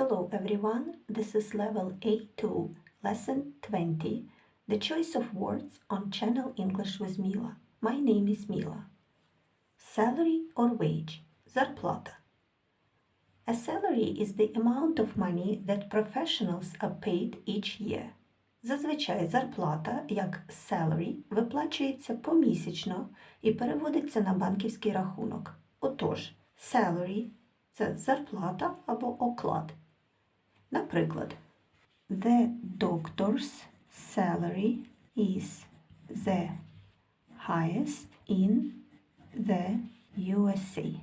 Hello everyone, this is level A2, lesson 20, the choice of words on channel English with Mila. My name is Mila. Salary or wage? Зарплата. A salary is the amount of money that professionals are paid each year. Зазвичай зарплата, як salary, виплачується помісячно і переводиться на банківський рахунок. Отож, salary – це зарплата або оклад. Наприклад, The doctor's salary is the highest in the USA.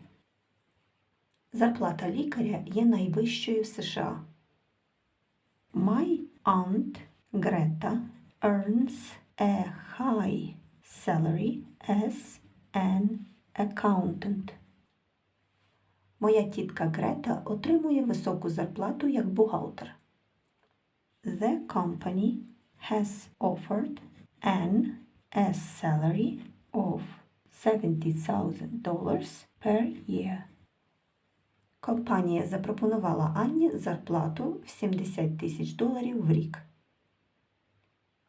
Зарплата лікаря є найвищою в США. My aunt Greta earns a high salary as an accountant. Моя тітка Грета отримує високу зарплату як бухгалтер. The company has offered Anne a salary of $70,000 per year. Компанія запропонувала Анні зарплату в 70 тисяч доларів в рік.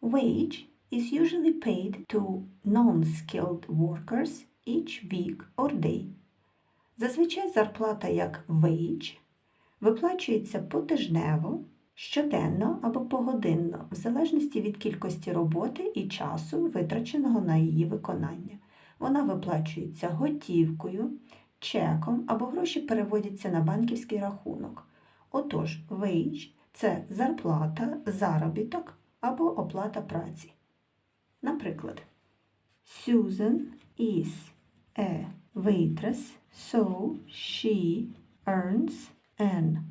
Wage is usually paid to non-skilled workers each week or day. Зазвичай зарплата як wage виплачується потижнево, щоденно або погодинно, в залежності від кількості роботи і часу, витраченого на її виконання. Вона виплачується готівкою, чеком або гроші переводяться на банківський рахунок. Отож, wage – це зарплата, заробіток або оплата праці. Наприклад, Susan is a waitress, so she earns an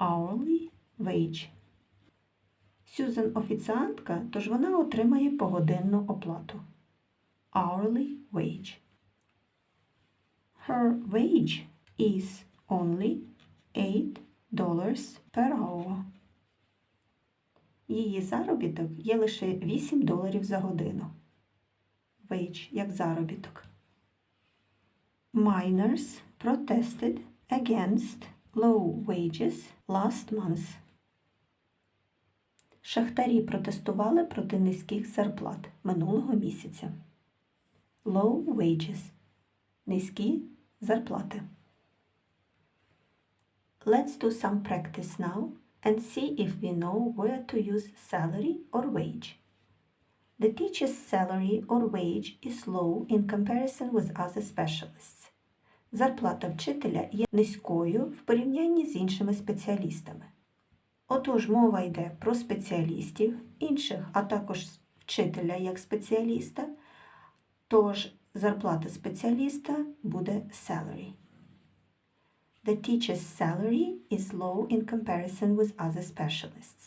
hourly wage. Сюзан офіціантка, тож вона отримає погодинну оплату. Hourly wage. Her wage is only $8 per hour. Її заробіток є лише 8 доларів за годину. Wage як заробіток. Miners protested against low wages last month. Шахтарі протестували проти низьких зарплат минулого місяця. Low wages – низькі зарплати. Let's do some practice now and see if we know where to use salary or wage. The teacher's salary or wage is low in comparison with other specialists. Зарплата вчителя є низькою в порівнянні з іншими спеціалістами. Отож, мова йде про спеціалістів, інших, а також вчителя як спеціаліста. Тож зарплата спеціаліста буде salary. The teacher's salary is low in comparison with other specialists.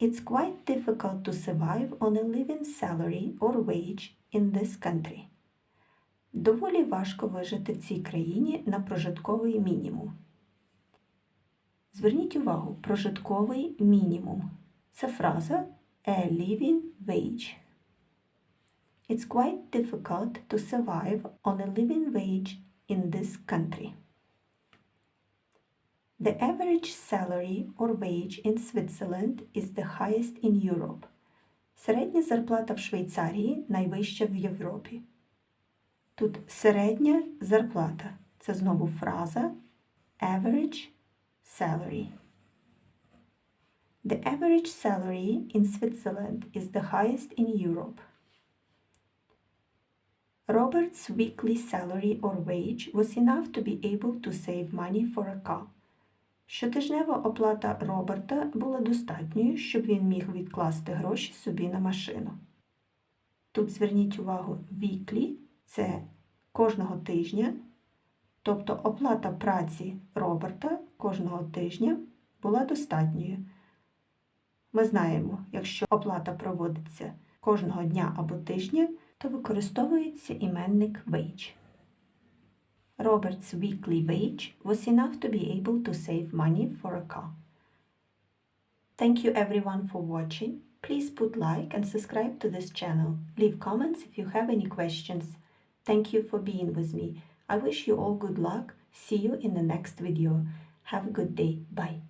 It's quite difficult to survive on a living salary or wage in this country. Доволі важко вижити в цій країні на прожитковий мінімум. Зверніть увагу, прожитковий мінімум. Це фраза a living wage. It's quite difficult to survive on a living wage in this country. The average salary or wage in Switzerland is the highest in Europe. Середня зарплата в Швейцарії найвища в Європі. Тут середня зарплата. Це знову фраза average salary. The average salary in Switzerland is the highest in Europe. Robert's weekly salary or wage was enough to be able to save money for a car. Щотижнева оплата Роберта була достатньою, щоб він міг відкласти гроші собі на машину. Тут зверніть увагу weekly – це кожного тижня, тобто оплата праці Роберта кожного тижня була достатньою. Ми знаємо, якщо оплата проводиться кожного дня або тижня, то використовується іменник wage. Robert's weekly wage was enough to be able to save money for a car. Thank you everyone for watching. Please put like and subscribe to this channel. Leave comments if you have any questions. Thank you for being with me. I wish you all good luck. See you in the next video. Have a good day. Bye.